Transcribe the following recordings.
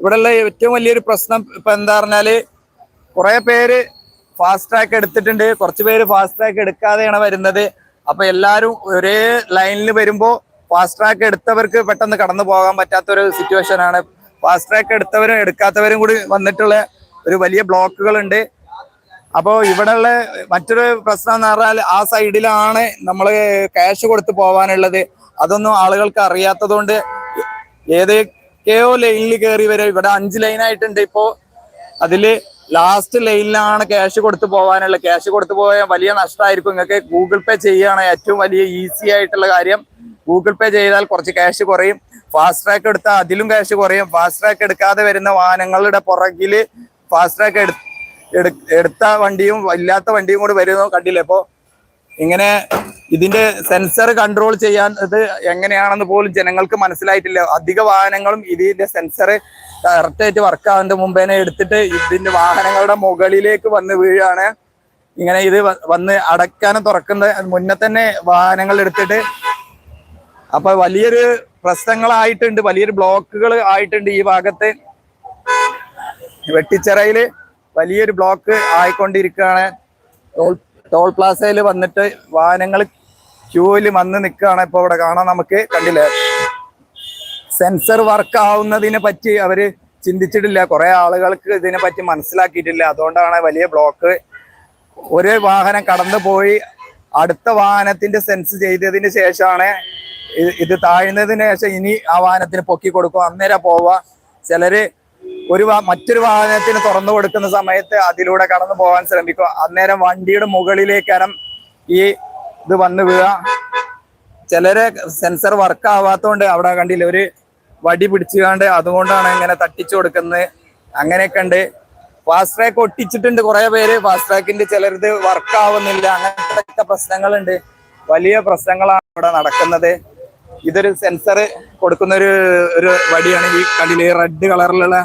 ഇവിടെയുള്ള ഏറ്റവും വലിയൊരു പ്രശ്നം ഇപ്പൊ എന്താ പറഞ്ഞാൽ കുറെ പേര് ഫാസ്റ്റ് ട്രാക്ക് എടുത്തിട്ടുണ്ട്. കുറച്ച് പേര് ഫാസ്റ്റ് ട്രാക്ക് എടുക്കാതെയാണ് വരുന്നത്. അപ്പൊ എല്ലാവരും ഒരേ ലൈനിൽ വരുമ്പോൾ ഫാസ്റ്റ് ട്രാക്ക് എടുത്തവർക്ക് പെട്ടെന്ന് കടന്നു പോകാൻ പറ്റാത്ത ഒരു സിറ്റുവേഷൻ ആണ്. ഫാസ്റ്റ് ട്രാക്ക് എടുത്തവരും എടുക്കാത്തവരും കൂടി വന്നിട്ടുള്ള ഒരു വലിയ ബ്ലോക്കുകൾ ഉണ്ട് അപ്പോൾ ഇവിടെയുള്ള മറ്റൊരു പ്രശ്നം എന്ന് പറഞ്ഞാൽ ആ സൈഡിലാണ് നമ്മൾ ക്യാഷ് കൊടുത്ത് പോകാനുള്ളത് അതൊന്നും ആളുകൾക്ക് അറിയാത്തതുകൊണ്ട് ഏതൊക്കെയോ ലൈനിൽ കയറി വരെ ഇവിടെ അഞ്ച് ലൈൻ ആയിട്ടുണ്ട്. ഇപ്പോ അതിൽ ലാസ്റ്റ് ലൈനിലാണ് ക്യാഷ് കൊടുത്തു പോവാനുള്ളത് ക്യാഷ് കൊടുത്തു പോയാൽ വലിയ നഷ്ടമായിരിക്കും നിങ്ങൾക്ക് ഗൂഗിൾ പേ ചെയ്യുകയാണ് ഏറ്റവും വലിയ ഈസി ആയിട്ടുള്ള കാര്യം. ഗൂഗിൾ പേ ചെയ്താൽ കുറച്ച് ക്യാഷ് കുറയും. ഫാസ്റ്റ് ട്രാക്ക് എടുത്താൽ അതിലും ക്യാഷ് കുറയും. ഫാസ്റ്റ് ട്രാക്ക് എടുക്കാതെ വരുന്ന വാഹനങ്ങളുടെ പുറകിൽ ഫാസ്റ്റ് ട്രാക്ക് എടു എടു- എടുത്ത വണ്ടിയും ഇല്ലാത്ത വണ്ടിയും കൂടി വരുന്നു കണ്ടില്ലേ? ഇപ്പോ ഇങ്ങനെ ഇതിന്റെ സെൻസർ കൺട്രോൾ ചെയ്യാൻ ഇത് എങ്ങനെയാണെന്ന് പോലും ജനങ്ങൾക്ക് മനസ്സിലായിട്ടില്ല. അധിക വാഹനങ്ങളും ഇതിന്റെ സെൻസർ കറക്റ്റ് ആയിട്ട് വർക്ക് ആവുന്നതിന്റെ മുമ്പേനെ എടുത്തിട്ട് ഇതിന്റെ വാഹനങ്ങളുടെ മുകളിലേക്ക് വന്ന് വീഴാണ് ഇങ്ങനെ ഇത് വന്ന് അടക്കാനും തുറക്കുന്ന മുന്നേ തന്നെ വാഹനങ്ങൾ എടുത്തിട്ട് അപ്പൊ വലിയൊരു പ്രശ്നങ്ങളായിട്ടുണ്ട്. വലിയൊരു ബ്ലോക്കുകൾ ആയിട്ടുണ്ട് ഈ ഭാഗത്ത്. വെട്ടിച്ചിറയിൽ വലിയൊരു ബ്ലോക്ക് ആയിക്കൊണ്ടിരിക്കുകയാണ്. ടോൾ ടോൾ പ്ലാസയിൽ വന്നിട്ട് വാഹനങ്ങൾ ക്യൂവിൽ വന്ന് നിൽക്കുകയാണ് ഇപ്പൊ ഇവിടെ കാണാൻ നമുക്ക് കണ്ടില്ലേ? സെൻസർ വർക്ക് ആവുന്നതിനെ പറ്റി അവർ ചിന്തിച്ചിട്ടില്ല. കുറെ ആളുകൾക്ക് ഇതിനെ പറ്റി മനസ്സിലാക്കിയിട്ടില്ല. അതുകൊണ്ടാണ് വലിയ ബ്ലോക്ക് ഒരു വാഹനം കടന്നു പോയി. അടുത്ത വാഹനത്തിന്റെ സെൻസ് ചെയ്തതിന് ശേഷമാണ് ഇത് താഴ്ന്നതിന് ശേഷം ഇനി ആ വാഹനത്തിന് പൊക്കി കൊടുക്കും അന്നേരം പോവാ ചിലര് ഒരു മറ്റൊരു വാഹനത്തിന് തുറന്നു കൊടുക്കുന്ന സമയത്ത് അതിലൂടെ കടന്നു പോകാൻ ശ്രമിക്കും അന്നേരം വണ്ടിയുടെ മുകളിലേക്കരം ഈ ഇത് വന്ന് വീഴ. ചിലരെ സെൻസർ വർക്ക് ആവാത്തോണ്ട് അവിടെ കണ്ടില്ല ഒരു വടി പിടിച്ചുകൊണ്ട് അതുകൊണ്ടാണ് ഇങ്ങനെ തട്ടിച്ചു കൊടുക്കുന്നത്. അങ്ങനെയൊക്കെ ഉണ്ട്. ഫാസ്റ്റ് ട്രാക്ക് ഒട്ടിച്ചിട്ടുണ്ട് കുറെ പേര്. ഫാസ്റ്റ് ട്രാക്കിന്റെ ചിലരിത് വർക്ക് ആവുന്നില്ല. അങ്ങനത്തെ പ്രശ്നങ്ങളുണ്ട്. വലിയ പ്രശ്നങ്ങളാണ് ഇവിടെ നടക്കുന്നത്. ഇതൊരു സെൻസർ കൊടുക്കുന്ന ഒരു ഒരു വടിയാണ് ഈ കണ്ടില്ലേ റെഡ് കളറിലുള്ള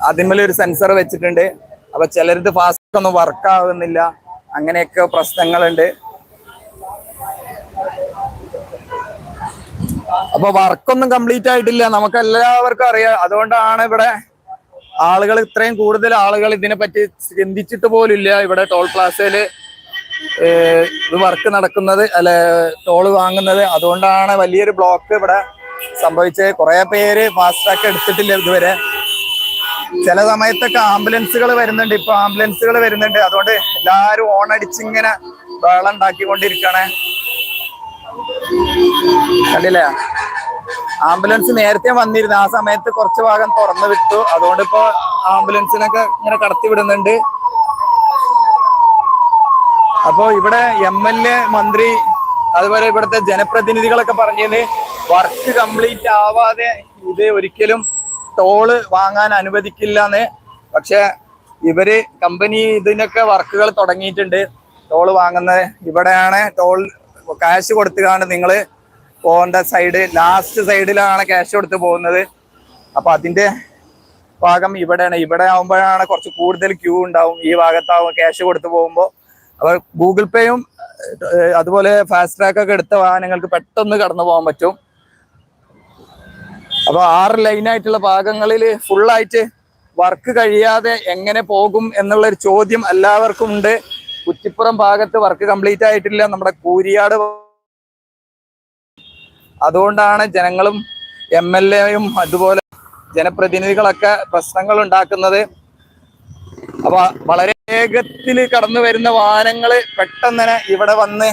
അതിന്മേൽ ഒരു സെൻസർ വെച്ചിട്ടുണ്ട്. അപ്പൊ ചിലരിത് ഫാസ്റ്റ് ഒന്നും വർക്ക് ആവുന്നില്ല. അങ്ങനെയൊക്കെ പ്രശ്നങ്ങളുണ്ട്. അപ്പൊ വർക്കൊന്നും കംപ്ലീറ്റ് ആയിട്ടില്ല. നമുക്ക് എല്ലാവർക്കും അറിയാം. അതുകൊണ്ടാണ് ഇവിടെ ആളുകൾ ഇത്രയും കൂടുതൽ ആളുകൾ ഇതിനെ പറ്റി ചിന്തിച്ചിട്ട് പോലില്ല ഇവിടെ ടോൾ പ്ലാസയിൽ ഇത് വർക്ക് നടക്കുന്നത് അല്ല ടോൾ വാങ്ങുന്നത്. അതുകൊണ്ടാണ് വലിയൊരു ബ്ലോക്ക് ഇവിടെ സംഭവിച്ചത്. കുറെ പേര് ഫാസ്റ്റ് ട്രാക്ക് എടുത്തിട്ടില്ല ഇതുവരെ. ചില സമയത്തൊക്കെ ആംബുലൻസുകൾ വരുന്നുണ്ട്. ഇപ്പൊ ആംബുലൻസുകൾ വരുന്നുണ്ട്. അതുകൊണ്ട് എല്ലാരും ഓണടിച്ചിങ്ങനെ വെള്ളം ഉണ്ടാക്കിക്കൊണ്ടിരിക്കണേ കണ്ടില്ലേ? ആംബുലൻസ് നേരത്തെ വന്നിരുന്നു. ആ സമയത്ത് കുറച്ച് ഭാഗം തുറന്നു വിട്ടു. അതുകൊണ്ട് ഇപ്പൊ ആംബുലൻസിനൊക്കെ ഇങ്ങനെ കടത്തി വിടുന്നുണ്ട്. അപ്പോ ഇവിടെ എം എൽ എ മന്ത്രി അതുപോലെ ഇവിടുത്തെ ജനപ്രതിനിധികളൊക്കെ പറഞ്ഞത് വർക്ക് കംപ്ലീറ്റ് ആവാതെ ഇത് ഒരിക്കലും ടോൾ വാങ്ങാൻ അനുവദിക്കില്ല എന്ന് പക്ഷെ ഇവർ കമ്പനി ഇതിനൊക്കെ വർക്കുകൾ തുടങ്ങിയിട്ടുണ്ട്. ടോൾ വാങ്ങുന്നത് ഇവിടെയാണ്. ടോൾ ക്യാഷ് കൊടുത്തുകാണ് നിങ്ങൾ പോകേണ്ട സൈഡ് ലാസ്റ്റ് സൈഡിലാണ് ക്യാഷ് കൊടുത്ത് പോകുന്നത്. അപ്പൊ അതിന്റെ ഭാഗം ഇവിടെയാണ്. ഇവിടെ ആവുമ്പോഴാണ് കുറച്ച് കൂടുതൽ ക്യൂ ഉണ്ടാവും. ഈ ഭാഗത്താവും ക്യാഷ് കൊടുത്ത് പോകുമ്പോൾ അപ്പോൾ ഗൂഗിൾ പേയും അതുപോലെ ഫാസ്റ്റ് ട്രാക്ക് ഒക്കെ എടുത്ത വാഹനങ്ങൾക്ക് പെട്ടെന്ന് കടന്നു പോകാൻ പറ്റും. അപ്പോൾ ആറ് ലൈനായിട്ടുള്ള ഭാഗങ്ങളിൽ ഫുള്ളായിട്ട് വർക്ക് കഴിയാതെ എങ്ങനെ പോകും എന്നുള്ളൊരു ചോദ്യം എല്ലാവർക്കും ഉണ്ട്. കുറ്റിപ്പുറം ഭാഗത്ത് വർക്ക് കംപ്ലീറ്റ് ആയിട്ടില്ല. നമ്മുടെ കൂരിയാട് അതുകൊണ്ടാണ് ജനങ്ങളും എം എൽ എയും അതുപോലെ ജനപ്രതിനിധികളൊക്കെ പ്രശ്നങ്ങൾ ഉണ്ടാക്കുന്നത്. അപ്പൊ വളരെ വേഗത്തിൽ കടന്നു വരുന്ന വാഹനങ്ങൾ പെട്ടെന്ന് തന്നെ ഇവിടെ വന്ന്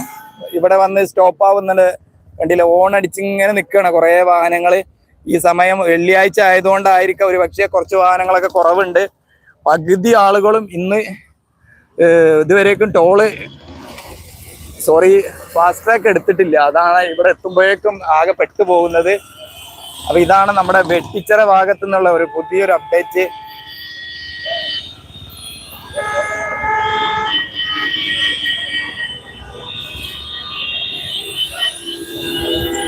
ഇവിടെ വന്ന് സ്റ്റോപ്പ് ആവുന്നത് കണ്ടില്ല ഓൺ അടിച്ചിങ്ങനെ നിൽക്കുകയാണ് കുറേ വാഹനങ്ങൾ ഈ സമയം വെള്ളിയാഴ്ച ആയതുകൊണ്ടായിരിക്കാം ഒരു പക്ഷേ കുറച്ച് വാഹനങ്ങളൊക്കെ കുറവുണ്ട്. പകുതി ആളുകളും ഇന്ന് ഇതുവരേക്കും ടോൾ സോറി ഫാസ്റ്റ് ട്രാക്ക് എടുത്തിട്ടില്ല. അതാണ് ഇവിടെ എത്തുമ്പോഴേക്കും ആകെ പെട്ടുപോകുന്നത്. അപ്പൊ ഇതാണ് നമ്മുടെ വെട്ടിച്ചറ ഭാഗത്തു നിന്നുള്ള ഒരു പുതിയൊരു അപ്ഡേറ്റ്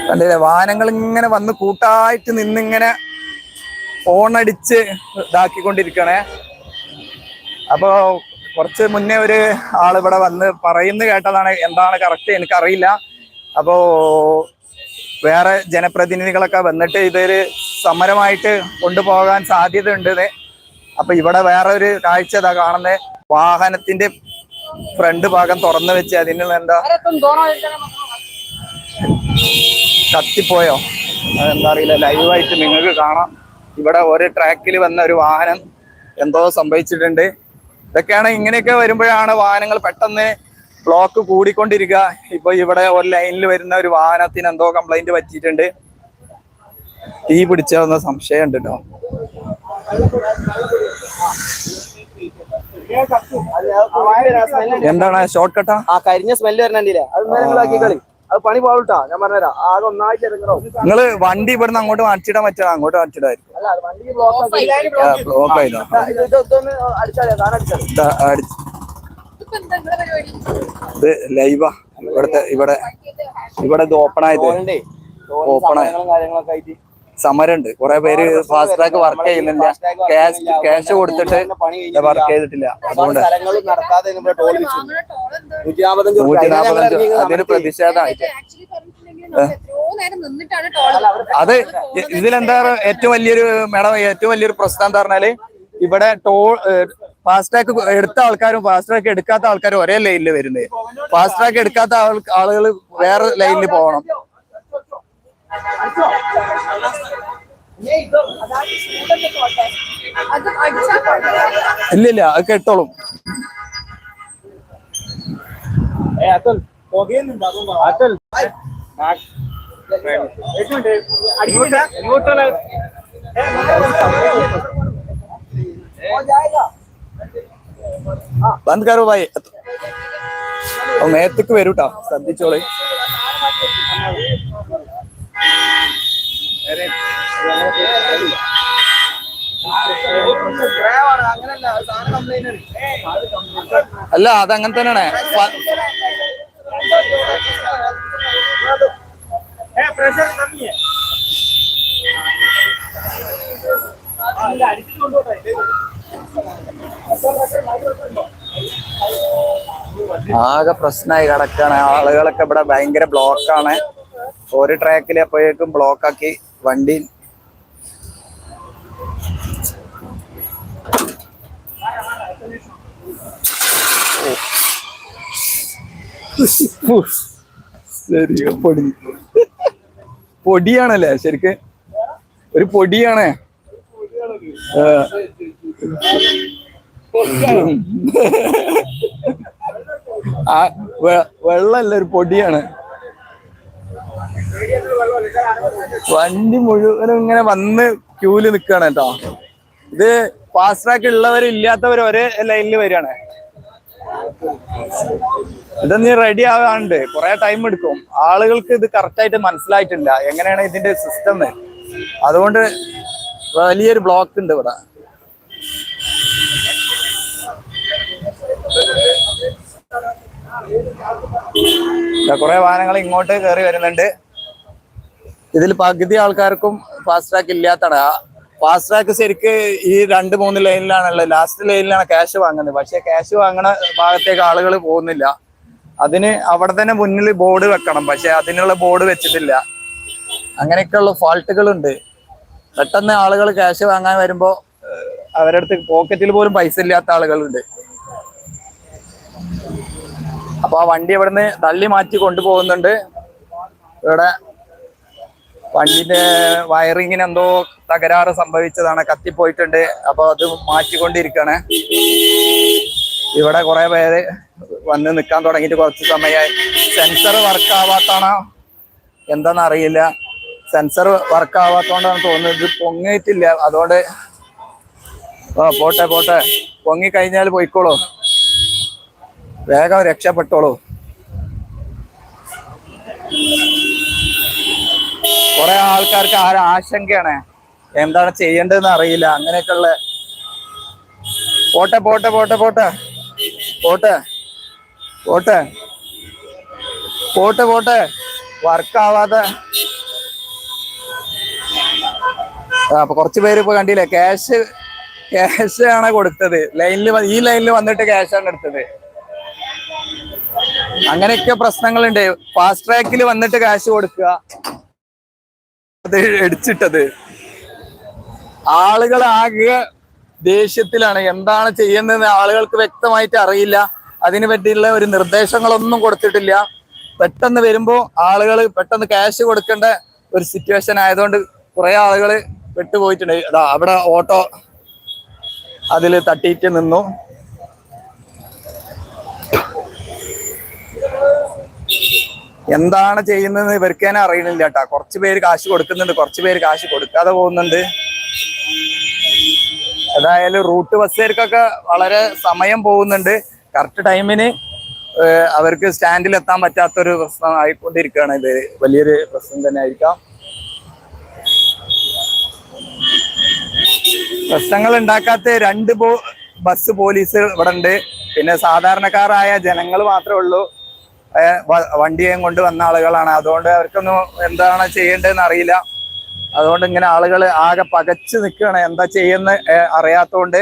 കണ്ടില്ലേ? വാഹനങ്ങൾ ഇങ്ങനെ വന്ന് കൂട്ടായിട്ട് നിന്നിങ്ങനെ ഫോണടിച്ച് ഇതാക്കിക്കൊണ്ടിരിക്കണേ. അപ്പോ കുറച്ച് മുന്നേ ഒരു ആൾ ഇവിടെ വന്ന് പറയുന്ന കേട്ടതാണ് എന്താണ് കറക്റ്റ് എനിക്കറിയില്ല. അപ്പോ വേറെ ജനപ്രതിനിധികളൊക്കെ വന്നിട്ട് ഇതൊരു സമരമായിട്ട് കൊണ്ടുപോകാൻ സാധ്യത ഉണ്ട് അപ്പൊ ഇവിടെ വേറെ ഒരു കാഴ്ച ഇതാ കാണുന്നത് വാഹനത്തിന്റെ ഫ്രണ്ട് ഭാഗം തുറന്നു വെച്ച് അതിന് എന്താ? കത്തിപ്പോയോ? അതെന്താ അറിയില്ല. ലൈവായിട്ട് നിങ്ങൾക്ക് കാണാം. ഇവിടെ ഒരു ട്രാക്കിൽ വന്ന ഒരു വാഹനം എന്തോ സംഭവിച്ചിട്ടുണ്ട്. ഇതൊക്കെയാണ് ഇങ്ങനെയൊക്കെ വരുമ്പോഴാണ് വാഹനങ്ങൾ പെട്ടെന്ന് ബ്ലോക്ക് കൂടിക്കൊണ്ടിരിക്കുക ഇപ്പൊ ഇവിടെ ഒരു ലൈനിൽ വരുന്ന ഒരു വാഹനത്തിന് എന്തോ കംപ്ലൈന്റ് പറ്റിയിട്ടുണ്ട് തീ പിടിച്ചതെന്ന സംശയമുണ്ട് കേട്ടോ എന്താണ് ഷോർട്ട് കട്ടാ ആ കരിഞ്ഞ സ്മെല്ല് വരണണ്ടില്ലേ അത് കളി അത് പണി പോകട്ടാ ഞാൻ പറഞ്ഞുതരാം. ആകെ ഒന്നായിട്ട് ഇറങ്ങണോ. നിങ്ങൾ വണ്ടി ഇവിടുന്ന് അങ്ങോട്ട് മാറ്റിടാൻ പറ്റാ അങ്ങോട്ട് മാറ്റിടായിരിക്കും അല്ല വണ്ടി ബ്ലോക്ക് ബ്ലോക്ക് ആയതാ ഇതൊന്ന് അടിച്ചാലേ താൻ അടിച്ചാൽ ഇതാ, ലൈവാ. ഇവിടത്തെ ഇവിടെ ഇവിടെ ഇത് ഓപ്പൺ ആയത്. ഓപ്പൺ ആയി. കാര്യങ്ങളൊക്കെ ആയിട്ട്. സമരമുണ്ട്. കുറെ പേര് ഫാസ്റ്റ് ട്രാക്ക് വർക്ക് ചെയ്യുന്നില്ല. ക്യാഷ് ക്യാഷ് കൊടുത്തിട്ട് വർക്ക് ചെയ്തിട്ടില്ല. അതുകൊണ്ട് നൂറ്റി നാപ്പത്തഞ്ച് അതിന് പ്രതിഷേധമായിട്ട് അത് ഇതിലെന്താ ഏറ്റവും വലിയൊരു മേഡം ഏറ്റവും വലിയൊരു പ്രശ്നം എന്താ പറഞ്ഞാൽ ഇവിടെ ടോൾ ഫാസ്ട്രാക്ക് എടുത്ത ആൾക്കാരും ഫാസ്ട്രാക്ക് എടുക്കാത്ത ആൾക്കാരും ഒരേ ലൈനിൽ വരുന്നത് ട്രാക്ക് എടുക്കാത്ത ആളുകൾ വേറെ ലൈനിൽ പോകണം. ഇല്ല ഇല്ല അത് കെട്ടോളും. അത്തൽ. അത്തൽ. ബന്ദ് കറോ ഭായി നേരത്തേക്ക് വരൂട്ടാ. ശ്രദ്ധിച്ചോളെ. അല്ല അതങ്ങനെ തന്നെയാണ്. ആകെ പ്രശ്നമായി കിടക്കാണ്. ആളുകളൊക്കെ ഇവിടെ ഭയങ്കര ബ്ലോക്കാണ് ഒരു ട്രാക്കിൽ അപ്പോഴേക്കും ബ്ലോക്കാക്കി വണ്ടി പൊടി. പൊടിയാണല്ലേ ശരിക്ക്? ഒരു പൊടിയാണ്. ആ. വെള്ളല്ല ഒരു പൊടിയാണ്. വണ്ടി മുഴുവനും ഇങ്ങനെ വന്ന് ക്യൂൽ നിക്കാണ് കേട്ടോ. ഇത് ഫാസ്റ്റ് ട്രാക്ക് ഉള്ളവരും ഇല്ലാത്തവരും ഒരേ ലൈനിൽ വരികയാണ്. ഇതൊന്ന് റെഡി ആവാണ്ട്. കുറെ ടൈം എടുക്കും. ആളുകൾക്ക് ഇത് കറക്റ്റ് ആയിട്ട് മനസ്സിലായിട്ടില്ല. എങ്ങനെയാണ് ഇതിന്റെ സിസ്റ്റം അതുകൊണ്ട് വലിയൊരു ബ്ലോക്ക് ഉണ്ട് ഇവിടെ. കുറെ വാഹനങ്ങൾ ഇങ്ങോട്ട് കയറി വരുന്നുണ്ട്. ഇതിൽ പകുതി ആൾക്കാർക്കും ഫാസ്റ്റ് ട്രാക്ക് ഇല്ലാത്തതാണ്. ഫാസ്റ്റ് ട്രാക്ക് ശരിക്ക് ഈ രണ്ട് മൂന്ന് ലൈനിലാണല്ലോ ലാസ്റ്റ് ലൈനിലാണ് ക്യാഷ് വാങ്ങുന്നത്. പക്ഷെ ക്യാഷ് വാങ്ങണ ഭാഗത്തേക്ക് ആളുകൾ പോകുന്നില്ല. അതിന് അവിടെ തന്നെ മുന്നിൽ ബോർഡ് വെക്കണം. പക്ഷെ അതിനുള്ള ബോർഡ് വെച്ചിട്ടില്ല. അങ്ങനെയൊക്കെയുള്ള ഫാൾട്ടുകളുണ്ട് പെട്ടെന്ന് ആളുകൾ ക്യാഷ് വാങ്ങാൻ വരുമ്പോൾ അവരുടെ അടുത്ത് പോക്കറ്റിൽ പോലും പൈസ ഇല്ലാത്ത ആളുകളുണ്ട്. അപ്പൊ ആ വണ്ടി ഇവിടുന്ന് തള്ളി മാറ്റി കൊണ്ടുപോകുന്നുണ്ട്. ഇവിടെ വണ്ടിന്റെ വയറിങ്ങിന് എന്തോ തകരാറ് സംഭവിച്ചതാണ് കത്തിപ്പോയിട്ടുണ്ട്. അപ്പൊ അത് മാറ്റിക്കൊണ്ടിരിക്കുകയാണ് ഇവിടെ കുറെ പേര് വന്ന് നിൽക്കാൻ തുടങ്ങിയിട്ട് കുറച്ച് സമയമായി. സെൻസർ വർക്ക് ആവാത്താണോ എന്താന്ന് അറിയില്ല സെൻസർ വർക്ക് ആവാത്തോണ്ടാണ് തോന്നുന്നത് പൊങ്ങിയിട്ടില്ല. അതുകൊണ്ട് ഓ പോട്ടെ പോട്ടെ. പൊങ്ങി കഴിഞ്ഞാൽ പോയിക്കോളൂ. വേഗം രക്ഷപ്പെട്ടോളൂ. കുറെ ആൾക്കാർക്ക് ആ ആശങ്കയാണ്. എന്താണ് ചെയ്യേണ്ടതെന്ന് അറിയില്ല. അങ്ങനെയൊക്കെയുള്ള പോട്ടെ പോട്ടെ പോട്ടെ പോട്ടെ. പോട്ടെ. പോട്ടെ. പോട്ടെ പോട്ടെ. വർക്കാവാതെ. അപ്പൊ കുറച്ച് പേര് ഇപ്പൊ കണ്ടില്ലേ? ക്യാഷ് ക്യാഷ് ആണ് കൊടുത്തത്. ലൈനിൽ ഈ ലൈനിൽ വന്നിട്ട് ക്യാഷ് ആണ് എടുത്തത്. അങ്ങനെയൊക്കെ പ്രശ്നങ്ങളുണ്ട്. ഫാസ്റ്റ് ട്രാക്കിൽ വന്നിട്ട് ക്യാഷ് കൊടുക്കുക. അടിച്ചിട്ടത് ആളുകൾ ആകെ ദേഷ്യത്തിലാണ്. എന്താണ് ചെയ്യുന്നത് ആളുകൾക്ക് വ്യക്തമായിട്ട് അറിയില്ല. അതിനെ പറ്റിയുള്ള ഒരു നിർദ്ദേശങ്ങളൊന്നും കൊടുത്തിട്ടില്ല. പെട്ടെന്ന് വരുമ്പോൾ ആളുകൾ പെട്ടെന്ന് ക്യാഷ് കൊടുക്കേണ്ട ഒരു സിറ്റുവേഷൻ ആയതുകൊണ്ട് കുറെ ആളുകൾ വിട്ടുപോയിട്ടുണ്ട് അതാ അവിടെ ഓട്ടോ അതിൽ തട്ടിയിട്ട് നിന്നു. എന്താണ് ചെയ്യുന്നത് ഇവർക്ക് തന്നെ അറിയണില്ല കേട്ടാ കുറച്ച് പേര് കാശ് കൊടുക്കുന്നുണ്ട് കുറച്ച് പേര് കാശ് കൊടുക്കാതെ പോകുന്നുണ്ട്. ഏതായാലും റൂട്ട് ബസ്സുകാർക്കൊക്കെ വളരെ സമയം പോകുന്നുണ്ട്. കറക്റ്റ് ടൈമിന് അവർക്ക് സ്റ്റാൻഡിൽ എത്താൻ പറ്റാത്തൊരു പ്രശ്നം ആയിക്കൊണ്ടിരിക്കുകയാണ് ഇത്. വലിയൊരു പ്രശ്നം തന്നെ ആയിരിക്കാം. പ്രശ്നങ്ങൾ ഉണ്ടാക്കാത്ത രണ്ട് ബസ് പോലീസ് ഇവിടെ ഉണ്ട് പിന്നെ സാധാരണക്കാരായ ജനങ്ങൾ മാത്രമേ ഉള്ളൂ. വണ്ടിയും കൊണ്ട് വന്ന ആളുകളാണ്. അതുകൊണ്ട് അവർക്കൊന്നും എന്താണ് ചെയ്യേണ്ടതെന്ന് അറിയില്ല. അതുകൊണ്ട് ഇങ്ങനെ ആളുകൾ ആകെ പകച്ചു നിൽക്കുകയാണ്. എന്താ ചെയ്യുന്ന അറിയാത്തതുകൊണ്ട്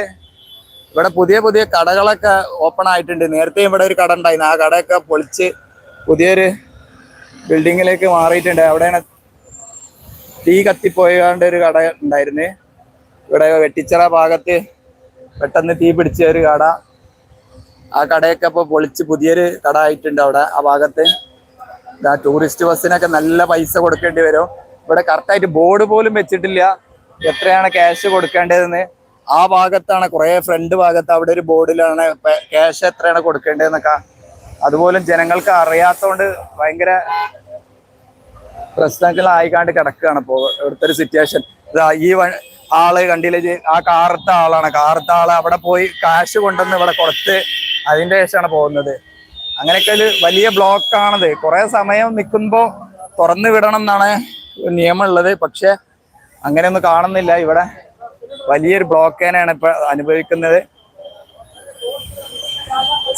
ഇവിടെ പുതിയ പുതിയ കടകളൊക്കെ ഓപ്പൺ ആയിട്ടുണ്ട്. നേരത്തെ ഇവിടെ ഒരു കട ഉണ്ടായിരുന്നു. ആ കടയൊക്കെ പൊളിച്ച് പുതിയൊരു ബിൽഡിങ്ങിലേക്ക് മാറിയിട്ടുണ്ട്. അവിടെയാണ് തീ കത്തിപ്പോയാണ്ട് ഒരു കട ഉണ്ടായിരുന്നു. ഇവിടെ വെട്ടിച്ചിറ ഭാഗത്ത് പെട്ടെന്ന് തീ പിടിച്ച ഒരു കട. ആ കടയൊക്കെ ഇപ്പൊ പൊളിച്ച് പുതിയൊരു കട ആയിട്ടുണ്ട് അവിടെ ആ ഭാഗത്ത്. ടൂറിസ്റ്റ് ബസ്സിനൊക്കെ നല്ല പൈസ കൊടുക്കേണ്ടി വരും. ഇവിടെ കറക്റ്റായിട്ട് ബോർഡ് പോലും വെച്ചിട്ടില്ല. എത്രയാണ് ക്യാഷ് കൊടുക്കേണ്ടതെന്ന്. ആ ഭാഗത്താണ് കുറേ ഫ്രണ്ട് ഭാഗത്ത് അവിടെ ഒരു ബോർഡിലാണ് ക്യാഷ് എത്രയാണ് കൊടുക്കേണ്ടതെന്നൊക്കെ. അതുപോലും ജനങ്ങൾക്ക് അറിയാത്തതുകൊണ്ട് ഭയങ്കര പ്രശ്നങ്ങളായിക്കാണ്ട് കിടക്കുകയാണ് ഇപ്പോൾ ഇവിടുത്തെ ഒരു സിറ്റുവേഷൻ ഇതാ ഈ ആൾ കണ്ടില്ലേ ആ കാറത്തെ ആളാണ്. കാറത്തെ ആൾ അവിടെ പോയി കാശ് കൊണ്ടുവന്ന് ഇവിടെ കൊടുത്ത് അതിന്റെ ശേഷമാണ് പോകുന്നത്. അങ്ങനെയൊക്കെ ഒരു വലിയ ബ്ലോക്ക് ആണത്. കുറെ സമയം നിൽക്കുമ്പോ തുറന്നു വിടണം എന്നാണ് നിയമം ഉള്ളത് പക്ഷെ അങ്ങനെയൊന്നും കാണുന്നില്ല. ഇവിടെ വലിയൊരു ബ്ലോക്ക് തന്നെയാണ് ഇപ്പൊ അനുഭവിക്കുന്നത്.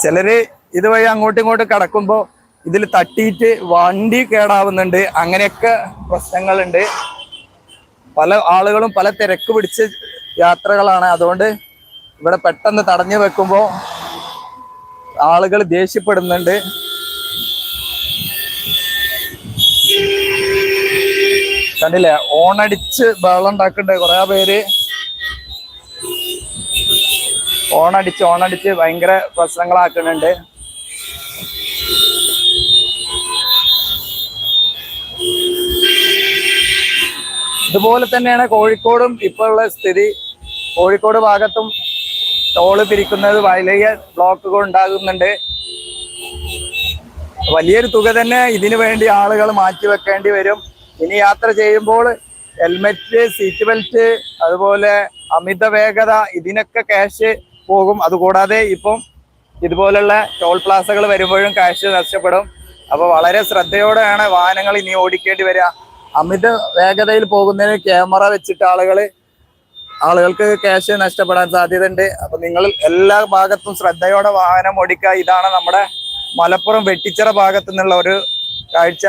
ചിലര് ഇതുവഴി അങ്ങോട്ടും ഇങ്ങോട്ടും കടക്കുമ്പോൾ ഇതിൽ തട്ടിയിട്ട് വണ്ടി കേടാവുന്നുണ്ട്. അങ്ങനെയൊക്കെ പ്രശ്നങ്ങളുണ്ട്. പല ആളുകളും പല തിരക്ക് പിടിച്ച് യാത്രകളാണ്. അതുകൊണ്ട് ഇവിടെ പെട്ടെന്ന് തടഞ്ഞു വെക്കുമ്പോ ആളുകൾ ദേഷ്യപ്പെടുന്നുണ്ട്. കണ്ടില്ലേ? ഓണടിച്ച് ബഹളം ഉണ്ടാക്കുന്നുണ്ട് കുറെ പേര്. ഓണടിച്ച് ഓണടിച്ച് ഭയങ്കര പ്രശ്നങ്ങളാക്കുന്നുണ്ട്. ഇതുപോലെ തന്നെയാണ് കോഴിക്കോടും ഇപ്പോഴുള്ള സ്ഥിതി. കോഴിക്കോട് ഭാഗത്തും ടോൾ പിരിക്കുന്നത് വലിയ ബ്ലോക്കുകൾ ഉണ്ടാകുന്നുണ്ട് വലിയൊരു തുക തന്നെ ഇതിനു വേണ്ടി ആളുകൾ മാറ്റി വെക്കേണ്ടി വരും. ഇനി യാത്ര ചെയ്യുമ്പോൾ ഹെൽമെറ്റ് സീറ്റ് ബെൽറ്റ് അതുപോലെ അമിത വേഗത ഇതിനൊക്കെ ക്യാഷ് പോകും. അതുകൂടാതെ ഇപ്പം ഇതുപോലുള്ള ടോൾ പ്ലാസകൾ വരുമ്പോഴും ക്യാഷ് നഷ്ടപ്പെടും. അപ്പോൾ വളരെ ശ്രദ്ധയോടെയാണ് വാഹനങ്ങൾ ഇനി ഓടിക്കേണ്ടി വരിക. അമിത വേഗതയിൽ പോകുന്നതിന് ക്യാമറ വെച്ചിട്ട് ആളുകൾ ആളുകൾക്ക് ക്യാഷ് നഷ്ടപ്പെടാൻ സാധ്യതയുണ്ട്. അപ്പൊ നിങ്ങൾ എല്ലാ ഭാഗത്തും ശ്രദ്ധയോടെ വാഹനം ഓടിക്കുക. ഇതാണ് നമ്മുടെ മലപ്പുറം വെട്ടിച്ചിറ ഭാഗത്തു നിന്നുള്ള ഒരു കാഴ്ച.